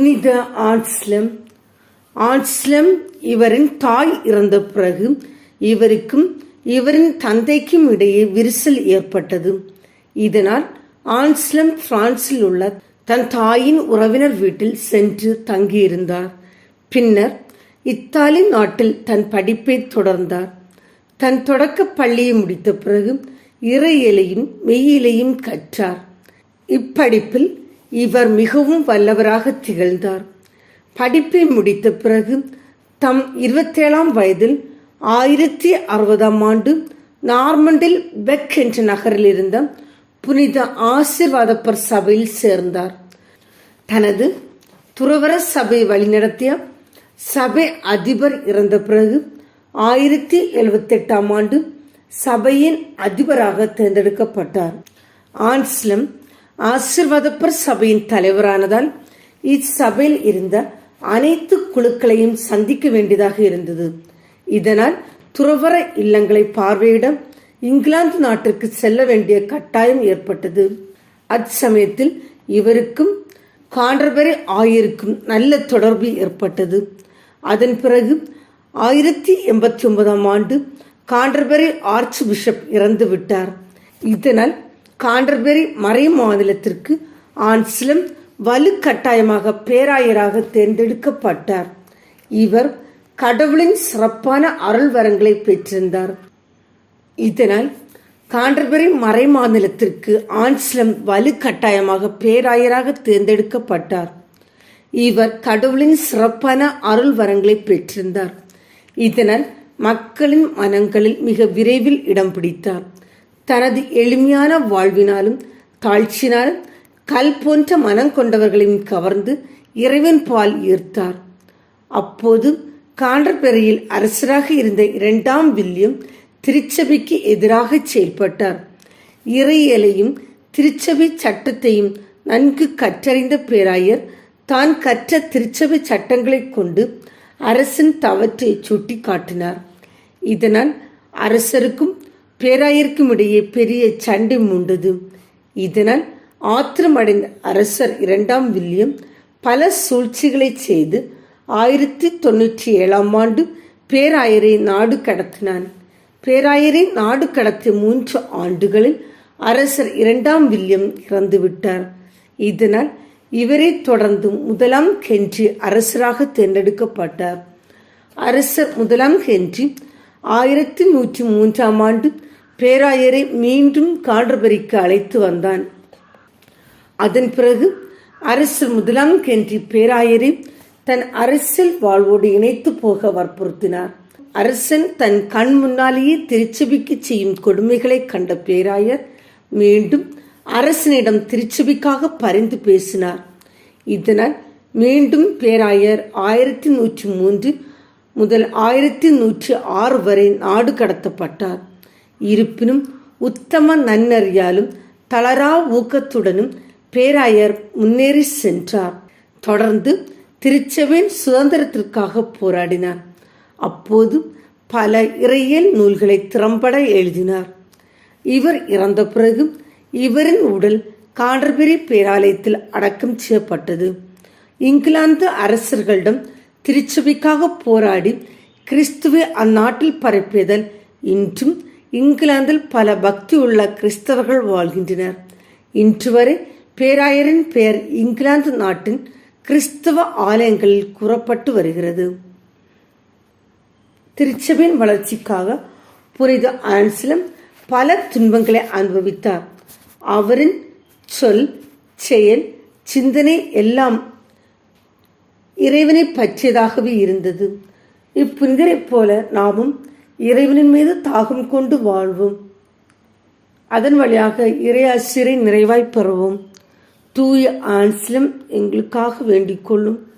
புனித ஆட்ஸ்லம் ஆட்ஸ்லம் இவரின் தாய் இறந்த பிறகு இவருக்கும் இவரின் தந்தைக்கும் இடையே விரிசல் ஏற்பட்டது. இதனால் ஆன்ஸ்லம் பிரான்சில் உள்ள தன் தாயின் உறவினர் வீட்டில் சென்று தங்கியிருந்தார். பின்னர் இத்தாலி நாட்டில் தன் படிப்பை தொடர்ந்தார். தன் தொடக்க பள்ளியை முடித்த பிறகு இறையிலையும் மெய்யிலையும் கற்றார். இப்படிப்பில் இவர் மிகவும் வல்லவராக திகழ்ந்தார். படிப்பை முடித்த பிறகு தம் இருபத்தேழாம் வயதில் ஆயிரத்தி அறுபதாம் ஆண்டு நார்மண்டில் பெக் என்ற நகரில் இருந்த புனித ஆசிர்வாதப்பர் சபையில் சேர்ந்தார். தனது துறவர சபை வழிநடத்திய சபை அதிபர் இறந்த பிறகு ஆயிரத்தி எழுபத்தெட்டாம் ஆண்டு சபையின் அதிபராக தேர்ந்தெடுக்கப்பட்டார். ஆன்ஸ்லம் ஆசிர்வாதப்பர் சபையின் தலைவரானதால் இச்சபையில் இருந்த அனைத்து குழுக்களையும் சந்திக்க வேண்டியதாக இருந்தது. இதனால் துறவர இல்லங்களை பார்வையிட இங்கிலாந்து நாட்டிற்கு செல்ல வேண்டிய கட்டாயம் ஏற்பட்டது. அச்சமயத்தில் இவருக்கும் காண்டர்பரி ஆயருக்கும் நல்ல தொடர்பு ஏற்பட்டது. அதன் பிறகு ஆயிரத்தி எண்பத்தி ஒன்பதாம் ஆண்டு காண்டர்பரி ஆர்ச் பிஷப் இறந்து விட்டார் இதனால் காண்டர்பெரி மறை மாநிலத்திற்கு ஆன்ஸ்லம் வலுக்கட்டாயமாக பேராயராக தேர்ந்தெடுக்கப்பட்டார். இவர் கடவுளின் சிறப்பான அருள் வரங்களை பெற்றிருந்தார். இதனால் காண்டர்பெரி மறை மாநிலத்திற்கு ஆன்ஸ்லம் வலுக்கட்டாயமாக பேராயராக தேர்ந்தெடுக்கப்பட்டார். இவர் கடவுளின் சிறப்பான அருள் வரங்களை பெற்றிருந்தார். இதனால் மக்களின் மனங்களில் மிக விரைவில் இடம் பிடித்தார். தனது எளிமையான வாழ்வினாலும் தாழ்ச்சினாலும் கல் போன்ற மனம் கொண்டவர்களையும் கவர்ந்து இறைவன் பால் ஈர்த்தார். அப்போது காண்டர்பெரியில் அரசராக இருந்த இரண்டாம் வில்லியம் திருச்சபைக்கு எதிராக செயல்பட்டார். இறையலையும் திருச்சபை சட்டத்தையும் நன்கு கற்றறிந்த பேராயர் தான் கற்ற திருச்சபை சட்டங்களைக் கொண்டு அரசின் தவற்றை சுட்டி காட்டினார் இதனால் அரசருக்கும் பேராயருக்கும் இடையே பெரிய சண்டை மூண்டது. இதனால் ஆத்திரமடைந்த அரசர் இரண்டாம் வில்லியம் பல சூழ்ச்சிகளை செய்து ஆயிரத்தி தொண்ணூற்றி ஏழாம் ஆண்டு பேராயரை நாடு கடத்தினான். பேராயரை நாடு கடத்திய மூன்று ஆண்டுகளில் அரசர் இரண்டாம் வில்லியம் இறந்துவிட்டார். இதனால் இவரை தொடர்ந்து முதலாம் ஹென்றி அரசராக தேர்ந்தெடுக்கப்பட்டார். அரசர் முதலாம் ஹென்றி ஆயிரத்தி நூற்றி மூன்றாம் ஆண்டு பேராயரை மீண்டும் காண்டபரிக்கு அழைத்து வந்தான். அதன் பிறகு அரசு முதலாம் கென்றி பேராயரை தன் அரசியல் வாழ்வோடு இணைத்து போக வற்புறுத்தினார். அரசன் தன் கண் முன்னாலேயே திருச்சபைக்கு செய்யும் கொடுமைகளை கண்ட பேராயர் மீண்டும் அரசனிடம் திருச்சபைக்காக பரிந்து பேசினார். இதனால் மீண்டும் பேராயர் ஆயிரத்தி நூற்றி மூன்று முதல் ஆயிரத்தி நூற்றி ஆறு வரை நாடு கடத்தப்பட்டார். இருப்பினும் உத்தம நன்னறியாலும் தளரா ஊக்கத்துடனும் பேராயர் முன்னேறி சென்றார். தொடர்ந்து திருச்சபையின் சுதந்திரத்திற்காக போராடினார். அப்போது பல இறையியல் நூல்களை திறம்பட எழுதினார். இவர் இறந்த பிறகு இவரின் உடல் காண்டர்பெரி பேராலயத்தில் அடக்கம் செய்யப்பட்டது. இங்கிலாந்து அரசர்களிடம் திருச்சபைக்காக போராடி கிறிஸ்துவை அந்நாட்டில் பரப்பியதல் இன்றும் இங்கிலாந்தில் பல பக்தி உள்ள கிறிஸ்தவர்கள் வாழ்கின்றனர். இன்று வரை பேராயரின் பெயர் இங்கிலாந்து நாட்டின் கிறிஸ்தவ ஆலயங்களில் கூறப்பட்டு வருகிறது. திருச்சபையின் வளர்ச்சிக்காக புனித ஆன்சிலம் பல துன்பங்களை அனுபவித்தார். அவரின் சொல் செயல் சிந்தனை எல்லாம் இறைவனை பற்றியதாகவே இருந்தது. இப்புனிதரைப் போல நாமும் இறைவனின் மீது தாகம் கொண்டு வாழ்வோம். அதன் வழியாக இறையாசிரை நிறைவாய் பெறுவோம் தூய ஆன்சிலம் எங்களுக்காக வேண்டிக் கொள்ளும்.